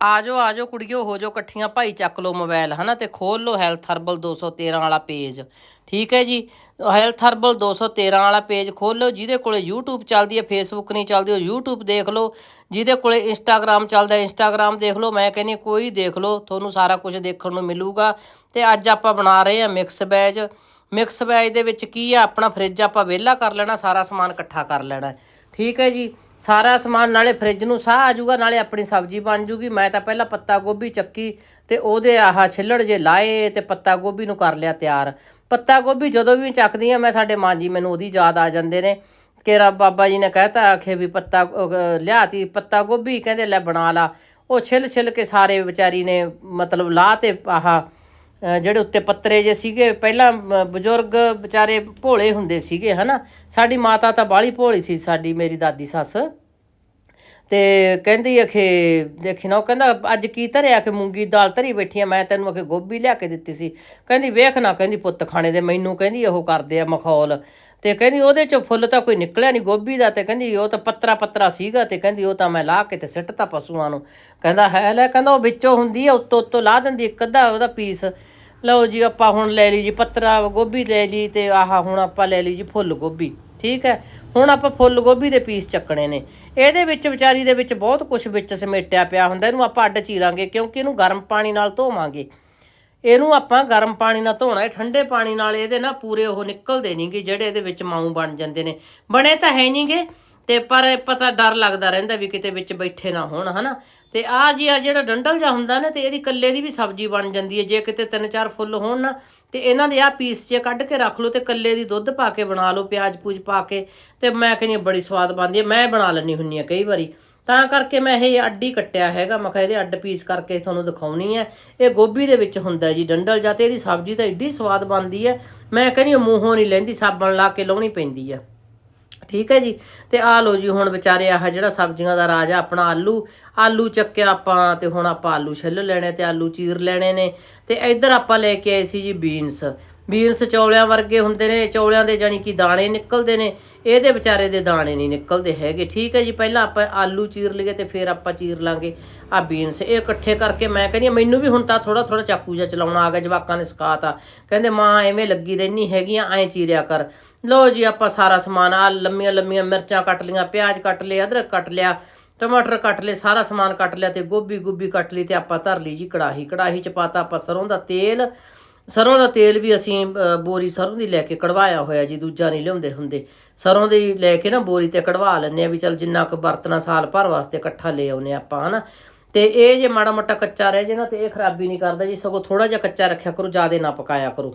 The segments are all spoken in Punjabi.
ਆਜੋ ਆਜੋ ਕੁੜੀਓ, ਹੋ ਜਾਓ ਇਕੱਠੀਆਂ, ਭਾਈ ਚੱਕ ਲਓ ਮੋਬਾਈਲ ਹਨਾ, ਤੇ ਖੋਲ ਲਓ ਹੈਲਥ ਹਰਬਲ 213 ਵਾਲਾ ਪੇਜ। ਠੀਕ ਹੈ ਜੀ? ਹੈਲਥ ਹਰਬਲ 213 ਵਾਲਾ ਪੇਜ ਖੋਲ ਲਓ, ਜਿਹਦੇ ਕੋਲੇ YouTube ਚੱਲਦੀ ਹੈ, Facebook ਨਹੀਂ ਚੱਲਦੀ, ਉਹ YouTube ਦੇਖ ਲਓ, ਜਿਹਦੇ ਕੋਲੇ Instagram ਚੱਲਦਾ Instagram ਦੇਖ ਲਓ, ਮੈਂ ਕਹਿੰਨੀ ਕੋਈ ਦੇਖ ਲਓ, ਤੁਹਾਨੂੰ ਸਾਰਾ ਕੁਝ ਦੇਖਣ ਨੂੰ ਮਿਲੂਗਾ। ਤੇ ਅੱਜ ਆਪਾਂ ਬਣਾ ਰਹੇ ਹਾਂ ਮਿਕਸ ਵੈਜ ਮਿਕਸ ਵੈਜ ਦੇ ਵਿੱਚ ਕੀ ਆ ਆਪਣਾ ਫ੍ਰਿਜ ਆਪਾਂ ਵਿਹਲਾ ਕਰ ਲੈਣਾ, ਸਾਰਾ ਸਮਾਨ ਇਕੱਠਾ ਕਰ ਲੈਣਾ ਠੀਕ ਹੈ ਜੀ? ਸਾਰਾ ਸਮਾਨ ਨਾਲੇ ਫ੍ਰਿਜ ਨੂੰ ਸਾਹ ਆ ਜਾਊਗਾ ਨਾਲੇ ਆਪਣੀ ਸਬਜ਼ੀ ਬਣ ਜੂਗੀ। ਮੈਂ ਤਾਂ ਪਹਿਲਾਂ ਪੱਤਾ ਗੋਭੀ ਚੱਕੀ ਤੇ ਉਹਦੇ ਆਹ ਛਿੱਲੜ ਜੇ ਲਾਏ ਤੇ ਪੱਤਾ ਗੋਭੀ ਨੂੰ ਕਰ ਲਿਆ ਤਿਆਰ। ਪੱਤਾ ਗੋਭੀ ਜਦੋਂ ਵੀ ਚੱਕਦੀ ਆ ਮੈਂ ਸਾਡੇ ਮਾਂ ਜੀ ਮੈਨੂੰ ਉਹਦੀ ਯਾਦ ਆ ਜਾਂਦੇ ਨੇ ਕਿ ਰੱਬ ਬਾਬਾ ਜੀ ਨੇ ਕਹਿਤਾ ਆਖੇ ਵੀ ਪੱਤਾ ਅਹ, ਲਿਆਤੀ ਪੱਤਾ ਗੋਭੀ ਕਹਿੰਦੇ ਲੈ ਬਣਾ ਲਾ। ਉਹ ਛਿੱਲ ਛਿੱਲ ਕੇ ਸਾਰੇ ਵਿਚਾਰੀ ਨੇ ਮਤਲਬ ਲਾ ਤੇ ਆਹਾ ਜਿਹੜੇ ਉੱਤੇ ਪੱਤਰੇ ਜੇ ਸੀਗੇ, ਪਹਿਲਾਂ ਬਜ਼ੁਰਗ ਵਿਚਾਰੇ ਭੋਲੇ ਹੁੰਦੇ ਸੀਗੇ, ਹਨਾ? ਸਾਡੀ ਮਾਤਾ ਤਾਂ ਬਾਲੀ ਭੋਲੀ ਸੀ, ਸਾਡੀ ਮੇਰੀ ਦਾਦੀ ਸੱਸ। ਤੇ ਕਹਿੰਦੀ ਅਖੇ ਦੇਖੀ ਨਾ, ਉਹ ਕਹਿੰਦਾ ਅੱਜ ਕੀ ਧਰਿਆ ਕਿ ਮੂੰਗੀ ਦੀ ਦਾਲ ਧਰੀ ਬੈਠੀ ਆ, ਮੈਂ ਤੈਨੂੰ ਅਖੇ ਗੋਭੀ ਲਿਆ ਕੇ ਦਿੱਤੀ ਸੀ। ਕਹਿੰਦੀ ਵੇਖ ਨਾ, ਕਹਿੰਦੀ ਪੁੱਤ ਖਾਣੇ ਦੇ ਮੈਨੂੰ ਕਹਿੰਦੀ ਉਹ ਕਰਦੇ ਆ ਮਖੌਲ। ਤੇ ਕਹਿੰਦੀ ਉਹਦੇ ਚੋਂ ਫੁੱਲ ਤਾਂ ਕੋਈ ਨਿਕਲਿਆ ਨਹੀਂ ਗੋਭੀ ਦਾ, ਤੇ ਕਹਿੰਦੀ ਉਹ ਤਾਂ ਪੱਤਰਾ ਪੱਤਰਾ ਸੀਗਾ, ਤੇ ਕਹਿੰਦੀ ਉਹ ਤਾਂ ਮੈਂ ਲਾਹ ਕੇ ਤੇ ਸਿੱਟਤਾ ਪਸ਼ੂਆਂ ਨੂੰ। ਕਹਿੰਦਾ ਹੈ ਲੈ, ਕਹਿੰਦਾ ਉਹ ਵਿੱਚੋਂ ਹੁੰਦੀ ਆ, ਉੱਤੋਂ ਉੱਤੋਂ ਲਾਹ ਦਿੰਦੀ ਇੱਕ ਅੱਧਾ ਉਹਦਾ ਪੀਸ। ਲਓ ਜੀ, ਆਪਾਂ ਹੁਣ ਲੈ ਲਈ ਜੀ ਪੱਤਰਾ, ਗੋਭੀ ਲੈ ਲਈ ਤੇ ਆਹ ਹੁਣ ਆਪਾਂ ਲੈ ਲਈ ਜੀ ਫੁੱਲ ਗੋਭੀ। ਠੀਕ ਹੈ, ਹੁਣ ਆਪਾਂ ਫੁੱਲ ਗੋਭੀ ਦੇ ਪੀਸ ਚੱਕਣੇ ਨੇ। ਇਹਦੇ ਵਿੱਚ ਵਿਚਾਰੀ ਦੇ ਵਿੱਚ ਬਹੁਤ ਕੁਝ ਵਿੱਚ ਸਮੇਟਿਆ ਪਿਆ ਹੁੰਦਾ, ਇਹਨੂੰ ਆਪਾਂ ਅੱਡ ਚੀਰਾਂਗੇ ਕਿਉਂਕਿ ਇਹਨੂੰ ਗਰਮ ਪਾਣੀ ਨਾਲ ਧੋਵਾਂਗੇ। ਇਹਨੂੰ ਆਪਾਂ ਗਰਮ ਪਾਣੀ ਨਾਲ ਧੋਣਾ ਹੈ, ਠੰਡੇ ਪਾਣੀ ਨਾਲ ਇਹਦੇ ਨਾ ਪੂਰੇ ਉਹ ਨਿਕਲਦੇ ਨਹੀਂਗੇ ਜਿਹੜੇ ਇਹਦੇ ਵਿੱਚ ਮਾਊ ਬਣ ਜਾਂਦੇ ਨੇ। ਬਣੇ ਤਾਂ ਹੈ ਨਹੀਂਗੇ ਤੇ ਪਰ ਪਤਾ ਡਰ ਲੱਗਦਾ ਰਹਿੰਦਾ ਵੀ ਕਿਤੇ ਵਿੱਚ ਬੈਠੇ ਨਾ ਹੋਣ, ਹਨਾ? ਤੇ ਆ ਜੀ, ਆ ਜਿਹੜਾ ਡੰਡਲ ਜਾ ਹੁੰਦਾ ਨਾ, ਤੇ ਇਹਦੀ ਕੱਲੇ ਦੀ ਵੀ ਸਬਜ਼ੀ ਬਣ ਜਾਂਦੀ ਹੈ। ਜੇ ਕਿਤੇ ਤਿੰਨ ਚਾਰ ਫੁੱਲ ਹੋਣ ਨਾ, ਤੇ ਇਹਨਾਂ ਦੇ ਆ ਪੀਸ ਜੇ ਕੱਢ ਕੇ ਰੱਖ ਲਓ ਤੇ ਕੱਲੇ ਦੀ ਦੁੱਧ ਪਾ ਕੇ ਬਣਾ ਲਓ, ਪਿਆਜ਼ ਪੂਜ ਪਾ ਕੇ, ਤੇ ਮੈਂ ਕਹਿੰਦੀ ਬੜੀ ਸਵਾਦ ਬਣਦੀ ਹੈ। ਮੈਂ ਬਣਾ ਲੈਣੀ ਹੁੰਨੀ ਆ ਕਈ ਵਾਰੀ। ਤਾਂ ਕਰਕੇ ਮੈਂ ਇਹ ਅੱਡ ਹੀ ਕੱਟਿਆ ਹੈਗਾ। ਮੈਂ ਕਿਹਾ ਇਹਦੇ ਅੱਡ ਪੀਸ ਕਰਕੇ ਤੁਹਾਨੂੰ ਦਿਖਾਉਣੀ ਹੈ। ਇਹ ਗੋਭੀ ਦੇ ਵਿੱਚ ਹੁੰਦਾ ਜੀ, ਡੰਡਲ ਜਾਂ ਤੇ ਇਹਦੀ ਸਬਜ਼ੀ ਤਾਂ ਏਡੀ ਸਵਾਦ ਬਣਦੀ ਹੈ। ਮੈਂ ਕਹਿੰਦੀ ਹਾਂ ਮੂੰਹੋਂ ਨਹੀਂ ਲੈਂਦੀ, ਸਾਬਣ ਲਾ ਕੇ ਲਾਉਣੀ ਪੈਂਦੀ ਹੈ। ਠੀਕ ਹੈ ਜੀ? ਤੇ ਆ ਲੋ ਜੀ ਹੁਣ ਵਿਚਾਰੇ ਆਹ ਜਿਹੜਾ ਸਬਜ਼ੀਆਂ ਦਾ ਰਾਜ ਆ, ਆਪਣਾ ਆਲੂ। ਆਲੂ ਚੱਕਿਆ ਆਪਾਂ ਤੇ ਹੁਣ ਆਪਾਂ ਆਲੂ ਛਿੱਲ ਲੈਣੇ ਤੇ ਆਲੂ ਚੀਰ ਲੈਣੇ ਨੇ। ਤੇ ਇੱਧਰ ਆਪਾਂ ਲੈ ਕੇ ਆਏ ਸੀ ਜੀ ਬੀਨਸ। ਬੀਨਸ ਚੌਲਿਆਂ ਵਰਗੇ ਹੁੰਦੇ ਨੇ ਚੌਲਿਆਂ ਦੇ ਜਾਨੀ ਕਿ ਦਾਣੇ ਨਿਕਲਦੇ ਨੇ ਇਹਦੇ ਵਿਚਾਰੇ ਦੇ ਦਾਣੇ ਨਹੀਂ ਨਿਕਲਦੇ ਹੈਗੇ। ਠੀਕ ਹੈ ਜੀ ਪਹਿਲਾਂ ਆਪਾਂ ਆਲੂ ਚੀਰ ਲਈਏ ਤੇ ਫਿਰ ਆਪਾਂ ਚੀਰ ਲਾਂਗੇ। ਆ ਬੀਨਸ ਇਹ ਇਕੱਠੇ ਕਰਕੇ ਮੈਂ ਕਹਿੰਦੀ ਹਾਂ, ਮੈਨੂੰ ਵੀ ਹੁਣ ਤਾਂ ਥੋੜਾ ਥੋੜਾ ਚਾਕੂ ਜਿਹਾ ਚਲਾਉਣਾ ਆ ਗਿਆ ਜਵਾਕਾਂ ਨੇ ਸਿਖਾਤਾ। ਕਹਿੰਦੇ ਮਾਂ ਐਵੇਂ ਲੱਗੀ ਰਹਿਨੀ ਹੈਗੀਆਂ ਐਂ ਚੀਰਿਆ ਕਰ। ਲਓ ਜੀ ਆਪਾਂ ਸਾਰਾ ਸਮਾਨ ਆ ਲੰਮੀਆਂ ਲੰਮੀਆਂ ਮਿਰਚਾਂ ਕੱਟ ਲੀਆਂ ਪਿਆਜ਼ ਕੱਟ ਲਏ ਅਦਰਕ ਕੱਟ ਲਿਆ ਟਮਾਟਰ ਕੱਟ ਲਏ ਸਾਰਾ ਸਮਾਨ ਕੱਟ ਲਿਆ ਤੇ ਗੋਭੀ ਗੋਭੀ ਕੱਟ ਲਈ ਤੇ ਆਪਾਂ ਧਰ ਲਈ ਜੀ ਕੜਾਹੀ। ਕੜਾਹੀ ਚ ਪਾਤਾ ਆਪਾਂ ਸਰੋਂ ਦਾ ਤੇਲ ਸਰੋਂ ਦਾ ਤੇਲ ਵੀ ਅਸੀਂ ਬੋਰੀ ਸਰੋਂ ਦੀ ਲੈ ਕੇ ਕਢਵਾਇਆ ਹੋਇਆ ਜੀ, ਦੂਜਾ ਨਹੀਂ ਲਿਆਉਂਦੇ ਹੁੰਦੇ। ਸਰੋਂ ਦੀ ਲੈ ਕੇ ਨਾ ਬੋਰੀ ਤੇ ਕਢਵਾ ਲੈਂਦੇ ਆ ਵੀ ਚਲ ਜਿੰਨਾ ਕੁ ਵਰਤਣਾ ਸਾਲ ਭਰ ਵਾਸਤੇ ਇਕੱਠਾ ਲੈ ਆਉਨੇ ਆਪਾਂ, ਹਨਾ। ਤੇ ਇਹ ਜੇ ਮਾੜਾ ਮੋਟਾ ਕੱਚਾ ਰਹਿ ਜੇ ਨਾ ਤੇ ਇਹ ਖਰਾਬੀ ਨਹੀਂ ਕਰਦਾ ਜੀ, ਸਗੋਂ ਥੋੜਾ ਜਿਹਾ ਕੱਚਾ ਰੱਖਿਆ ਕਰੋ, ਜ਼ਿਆਦਾ ਨਾ ਪਕਾਇਆ ਕਰੋ।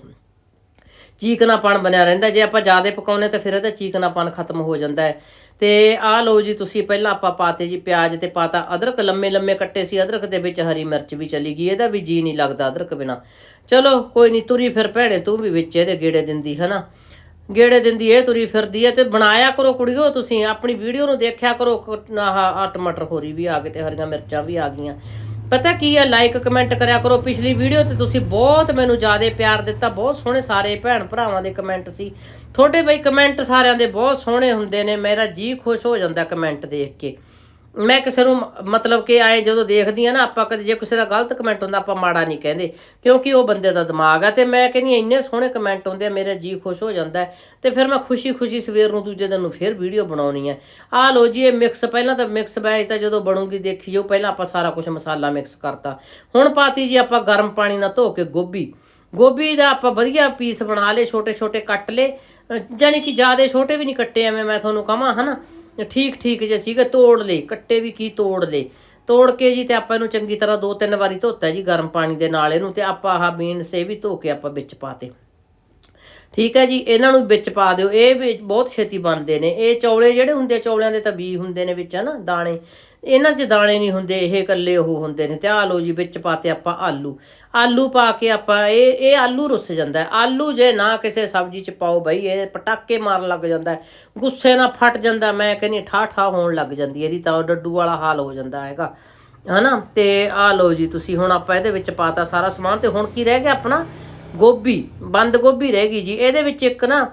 ਚੀਕਨਾਪਣ ਬਣਿਆ ਰਹਿੰਦਾ ਜੇ ਆਪਾਂ ਜ਼ਿਆਦਾ ਪਕਾਉਨੇ ਤਾਂ ਫਿਰ ਇਹਦਾ ਚੀਕਨਾਪਣ ਖਤਮ ਹੋ ਜਾਂਦਾ ਹੈ। ਤੇ ਆਹ ਲਓ ਜੀ ਤੁਸੀਂ ਪਹਿਲਾਂ ਆਪਾਂ ਪਾਤੇ ਜੀ ਪਿਆਜ਼ ਤੇ ਪਾਤਾ ਅਦਰਕ, ਲੰਮੇ ਲੰਮੇ ਕੱਟੇ ਸੀ ਅਦਰਕ ਦੇ ਵਿੱਚ ਹਰੀ ਮਿਰਚ ਵੀ ਚਲੀ ਗਈ, ਇਹਦਾ ਵੀ ਜੀ ਨਹੀਂ ਲੱਗਦਾ ਅਦਰਕ ਬਿਨਾ। ਚਲੋ ਕੋਈ ਨਹੀਂ, ਤੁਰੀ ਫਿਰ ਭੈਣੇ ਤੂੰ ਵੀ ਵਿੱਚ ਇਹਦੇ ਗੇੜੇ ਦਿੰਦੀ, ਹਨਾ? ਗੇੜੇ ਦਿੰਦੀ, ਇਹ ਤੁਰੀ ਫਿਰਦੀ ਹੈ ਤੇ ਬਣਾਇਆ ਕਰੋ ਕੁੜੀਓ ਤੁਸੀਂ, ਆਪਣੀ ਵੀਡੀਓ ਨੂੰ ਦੇਖਿਆ ਕਰੋ ਕ- ਆਹ ਆ ਟਮਾਟਰ ਹੋਰੀ ਵੀ ਆ ਗਏ ਤੇ ਹਰੀਆਂ ਮਿਰਚਾਂ ਵੀ ਆ ਗਈਆਂ। ਪਤਾ ਕੀ ਹੈ ਲਾਈਕ ਕਮੈਂਟ ਕਰਿਆ ਕਰੋ। ਪਿਛਲੀ ਵੀਡੀਓ ਤੇ ਤੁਸੀਂ ਬਹੁਤ ਮੈਨੂੰ ਜ਼ਿਆਦਾ ਪਿਆਰ ਦਿੱਤਾ, ਬਹੁਤ ਸੋਹਣੇ ਸਾਰੇ ਭੈਣ ਭਰਾਵਾਂ ਦੇ ਕਮੈਂਟ ਸੀ। ਤੁਹਾਡੇ ਬਈ ਕਮੈਂਟ ਸਾਰਿਆਂ ਦੇ ਬਹੁਤ ਸੋਹਣੇ ਹੁੰਦੇ ਨੇ, ਮੇਰਾ ਜੀ ਖੁਸ਼ ਹੋ ਜਾਂਦਾ ਕਮੈਂਟ ਦੇਖ ਕੇ। ਮੈਂ ਕਿਸੇ ਨੂੰ ਮਤਲਬ ਕਿ ਆਏ ਜਦੋਂ ਦੇਖਦੀ ਆ ਨਾ ਆਪਾਂ ਕਦੇ ਜੇ ਕਿਸੇ ਦਾ ਗਲਤ ਕਮੈਂਟ ਹੁੰਦਾ ਆਪਾਂ ਮਾੜਾ ਨਹੀਂ ਕਹਿੰਦੇ ਕਿਉਂਕਿ ਉਹ ਬੰਦੇ ਦਾ ਦਿਮਾਗ ਆ ਤੇ ਮੈਂ ਕਹਿੰਦੀ ਹਾਂ, ਇੰਨੇ ਸੋਹਣੇ ਕਮੈਂਟ ਹੁੰਦੇ ਆ ਮੇਰਾ ਜੀ ਖੁਸ਼ ਹੋ ਜਾਂਦਾ ਹੈ ਤੇ ਫਿਰ ਮੈਂ ਖੁਸ਼ੀ-ਖੁਸ਼ੀ ਸਵੇਰ ਨੂੰ ਦੂਜੇ ਦਿਨ ਨੂੰ ਫਿਰ ਵੀਡੀਓ ਬਣਾਉਣੀ ਹੈ। ਆ ਲੋ ਜੀ ਇਹ ਮਿਕਸ ਪਹਿਲਾਂ ਤਾਂ ਮਿਕਸ ਵੈਜ ਤਾਂ ਜਦੋਂ ਬਣੂਗੀ ਦੇਖੀ ਜੋ ਪਹਿਲਾਂ ਆਪਾਂ ਸਾਰਾ ਕੁਝ ਮਸਾਲਾ ਮਿਕਸ ਕਰਤਾ। ਹੁਣ ਪਾਤੀ ਜੀ ਆਪਾਂ ਗਰਮ ਪਾਣੀ ਨਾਲ ਧੋ ਕੇ ਗੋਭੀ। ਗੋਭੀ ਦਾ ਆਪਾਂ ਵਧੀਆ ਪੀਸ ਬਣਾ ਲਏ ਛੋਟੇ ਛੋਟੇ ਕੱਟ ਲਏ ਅਹ ਜਾਣੀ ਕਿ ਜ਼ਿਆਦਾ ਛੋਟੇ ਵੀ ਨਹੀਂ ਕੱਟੇ ਐਵੇਂ ਮੈਂ ਤੁਹਾਨੂੰ ਕਹਾਂ ਹਨਾ? ਠੀਕ ਠੀਕ ਜੇ ਸੀਗੇ, ਤੋੜ ਲਏ, ਕੱਟੇ ਵੀ ਕੀ ਤੋੜ ਲਏ। ਤੋੜ ਕੇ ਜੀ ਤੇ ਆਪਾਂ ਇਹਨੂੰ ਚੰਗੀ ਤਰ੍ਹਾਂ ਦੋ ਤਿੰਨ ਵਾਰੀ ਧੋਤਾ ਜੀ ਗਰਮ ਪਾਣੀ ਦੇ ਨਾਲ ਇਹਨੂੰ ਤੇ ਆਪਾਂ ਆਹ ਬੀਨਸ ਇਹ ਵੀ ਧੋ ਕੇ ਆਪਾਂ ਵਿੱਚ ਪਾਤੇ ਠੀਕ ਹੈ ਜੀ, ਇਹਨਾਂ ਨੂੰ ਵਿੱਚ ਪਾ ਦਿਓ। ਇਹ ਵੀ ਬਹੁਤ ਛੇਤੀ ਬਣਦੇ ਨੇ। ਇਹ ਚੌਲੇ ਜਿਹੜੇ ਹੁੰਦੇ ਚੌਲਿਆਂ ਦੇ ਤਾਂ ਬੀ ਹੁੰਦੇ ਨੇ ਵਿੱਚ, ਹਨਾ, ਦਾਣੇ। ਇਹਨਾਂ 'ਚ ਦਾਣੇ ਨਹੀਂ ਹੁੰਦੇ, ਇਹ ਇਕੱਲੇ ਉਹ ਹੁੰਦੇ ਨੇ। ਤੇ ਆ ਲਓ ਜੀ, ਵਿੱਚ ਪਾਤੇ ਆਪਾਂ ਆਲੂ। ਆਲੂ ਪਾ ਕੇ ਆਪਾਂ ਇਹ ਇਹ ਆਲੂ ਰੁੱਸ ਜਾਂਦਾ ਆਲੂ ਜੇ ਨਾ ਕਿਸੇ ਸਬਜ਼ੀ 'ਚ ਪਾਓ ਬਈ, ਇਹ ਪਟਾਕੇ ਮਾਰਨ ਲੱਗ ਜਾਂਦਾ ਗੁੱਸੇ ਨਾਲ ਫਟ ਜਾਂਦਾ, ਮੈਂ ਕਹਿੰਦੀ ਠਾ ਠਾ ਹੋਣ ਲੱਗ ਜਾਂਦੀ ਇਹਦੀ ਤਾਂ ਉਹ ਡੱਡੂ ਵਾਲਾ ਹਾਲ ਹੋ ਜਾਂਦਾ ਹੈਗਾ। ਹਨਾ? ਤੇ ਆ ਲਓ ਜੀ, ਤੁਸੀਂ ਹੁਣ ਆਪਾਂ ਇਹਦੇ ਵਿੱਚ ਪਾਤਾ ਸਾਰਾ ਸਮਾਨ। ਤੇ ਹੁਣ ਕੀ ਰਹਿ ਗਿਆ ਆਪਣਾ? ਗੋਭੀ, ਬੰਦ ਗੋਭੀ ਰਹਿ ਗਈ ਜੀ। ਇਹਦੇ ਵਿੱਚ ਇੱਕ ਨਾ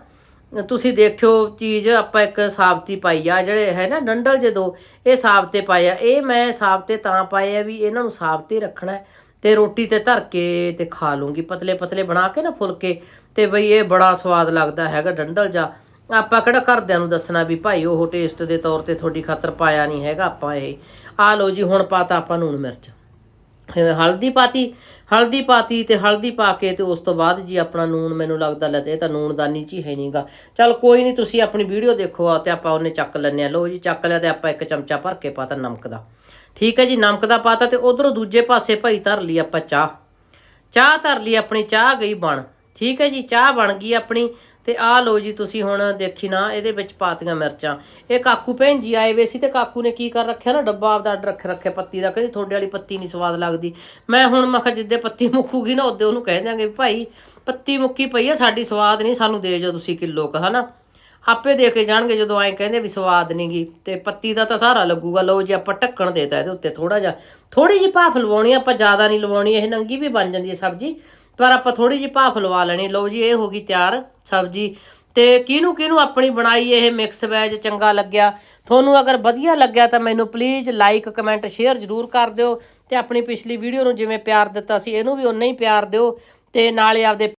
ਤੁਸੀਂ ਦੇਖਿਓ ਚੀਜ਼ ਆਪਾਂ ਇੱਕ ਸਾਬਤੀ ਪਾਈ ਆ, ਜਿਹੜੇ ਹੈ ਨਾ ਡੰਡਲ ਜੇ ਦੋ ਇਹ ਸਾਬਤੇ ਪਾਏ ਆ, ਇਹ ਮੈਂ ਸਾਬਤੇ ਤਾਂ ਪਾਏ ਆ ਵੀ ਇਹਨਾਂ ਨੂੰ ਸਾਬਤੇ ਰੱਖਣਾ ਹੈ ਤੇ ਰੋਟੀ ਤੇ ਧਰ ਕੇ ਤੇ ਖਾ ਲੂੰਗੀ ਪਤਲੇ ਪਤਲੇ ਬਣਾ ਕੇ ਨਾ ਫੁਲਕੇ ਤੇ ਬਈ ਇਹ ਬੜਾ ਸਵਾਦ ਲੱਗਦਾ ਹੈਗਾ ਡੰਡਲ ਜਾ ਆਪਾਂ ਕਿਹੜਾ ਘਰਦਿਆਂ ਨੂੰ ਦੱਸਣਾ ਵੀ ਭਾਈ ਉਹ ਟੇਸਟ ਦੇ ਤੌਰ ਤੇ ਤੁਹਾਡੀ ਖਾਤਰ ਪਾਇਆ ਨਹੀਂ ਹੈਗਾ ਆਪਾਂ ਇਹ। ਆ ਲਓ ਜੀ, ਹੁਣ ਪਾਤਾ ਆਪਾਂ ਨੂਣ ਮਿਰਚ। ਹਲਦੀ ਪਾਤੀ ਹਲਦੀ ਪਾਤੀ ਤੇ ਹਲਦੀ ਪਾ ਕੇ ਤੇ ਉਸ ਤੋਂ ਬਾਅਦ ਜੀ ਆਪਣਾ ਨੂਨ ਮੈਨੂੰ ਲੱਗਦਾ ਲੈ ਤੇ ਇਹ ਤਾਂ ਨੂਨਦਾਨੀ ਚ ਹੀ ਹੈ ਨਹੀਂਗਾ। ਚਲ ਕੋਈ ਨਹੀਂ ਤੁਸੀਂ ਆਪਣੀ ਵੀਡੀਓ ਦੇਖੋ ਆ ਤੇ ਆਪਾਂ ਉਹਨੇ ਚੱਕ ਲੈਣੇ ਆ। ਲਓ ਜੀ ਚੱਕ ਲਿਆ ਤੇ ਆਪਾਂ ਇੱਕ ਚਮਚਾ ਭਰ ਕੇ ਪਾਤਾ ਨਮਕ ਦਾ। ਠੀਕ ਹੈ ਜੀ, ਨਮਕ ਦਾ ਪਾਤਾ ਤੇ ਉਧਰੋਂ ਦੂਜੇ ਪਾਸੇ ਭਾਈ ਧਰ ਲਈ ਆਪਾਂ ਚਾਹ। ਚਾਹ ਧਰ ਲਈ ਆਪਣੀ, ਚਾਹ ਗਈ ਬਣ। ਠੀਕ ਹੈ ਜੀ, ਚਾਹ ਬਣ ਗਈ ਆਪਣੀ। ਤੇ ਆਹ ਲਓ ਜੀ ਤੁਸੀਂ ਹੁਣ ਦੇਖੀ ਨਾ, ਇਹਦੇ ਵਿੱਚ ਪਾਤੀਆਂ ਮਿਰਚਾਂ। ਇਹ ਕਾਕੂ ਭੈਣ ਜੀ ਆਏ ਵੇ ਸੀ ਤੇ ਕਾਕੂ ਨੇ ਕੀ ਕਰ ਰੱਖਿਆ ਨਾ, ਡੱਬਾ ਆਪਦਾ ਅੱਡ ਰੱਖ ਰੱਖਿਆ ਪੱਤੀ ਦਾ, ਕਹਿੰਦੀ ਤੁਹਾਡੇ ਵਾਲੀ ਪੱਤੀ ਨਹੀਂ ਸਵਾਦ ਲੱਗਦੀ। ਮੈਂ ਹੁਣ ਮੈਂ ਕਿਹਾ ਜਿੱਦੇ ਪੱਤੀ ਮੁੱਕੂਗੀ ਨਾ, ਉਹਦੇ ਉਹਨੂੰ ਕਹਿ ਦਿਆਂਗੇ ਵੀ ਭਾਈ, ਪੱਤੀ ਮੁੱਕੀ ਪਈ ਆ, ਸਾਡੀ ਸਵਾਦ ਨਹੀਂ ਸਾਨੂੰ ਦੇ ਜੋ ਤੁਸੀਂ ਕਿਲੋ ਕ, ਹਨਾ? ਆਪੇ ਦੇ ਕੇ ਜਾਣਗੇ ਜਦੋਂ ਐਂ ਕਹਿੰਦੇ ਵੀ ਸਵਾਦ ਨਹੀਂ ਨਹੀਂਗੀ ਤੇ ਪੱਤੀ ਦਾ ਤਾਂ ਸਾਰਾ ਲੱਗੂਗਾ। ਲਓ ਜੀ, ਆਪਾਂ ਢੱਕਣ ਦੇਤਾ ਇਹਦੇ ਉੱਤੇ ਥੋੜਾ ਜਿਹਾ। ਥੋੜੀ ਜਿਹੀ ਭਾਫ ਲਵਾਉਣੀ, ਆਪਾਂ ਜ਼ਿਆਦਾ ਨਹੀਂ ਲਵਾਉਣੀ, ਇਹ ਨੰਗੀ ਵੀ ਬਣ ਜਾਂਦੀ ਹੈ ਸਬਜ਼ੀ। ਪਰ ਆਪਾਂ ਥੋੜੀ ਜਿਹੀ ਭਾਫ ਲਵਾ ਲੈਣੀ। ਲਓ ਜੀ, ਇਹ ਹੋ ਗਈ ਤਿਆਰ ਸਬਜ਼ੀ। ਤੇ ਕਿਹਨੂੰ ਕਿਹਨੂੰ ਆਪਣੀ ਬਣਾਈ ਇਹ ਮਿਕਸ ਵੈਜ ਚੰਗਾ ਲੱਗਿਆ? ਤੁਹਾਨੂੰ ਅਗਰ ਵਧੀਆ ਲੱਗਿਆ ਤਾਂ ਮੈਨੂੰ ਪਲੀਜ਼ ਲਾਈਕ ਕਮੈਂਟ ਸ਼ੇਅਰ ਜ਼ਰੂਰ ਕਰ ਦਿਓ। ਤੇ ਆਪਣੀ ਪਿਛਲੀ ਵੀਡੀਓ ਨੂੰ ਜਿਵੇਂ ਪਿਆਰ ਦਿੱਤਾ ਸੀ, ਇਹਨੂੰ ਵੀ ਉਨਾ ਹੀ ਪਿਆਰ ਦਿਓ। ਤੇ ਨਾਲੇ ਆਪਦੇ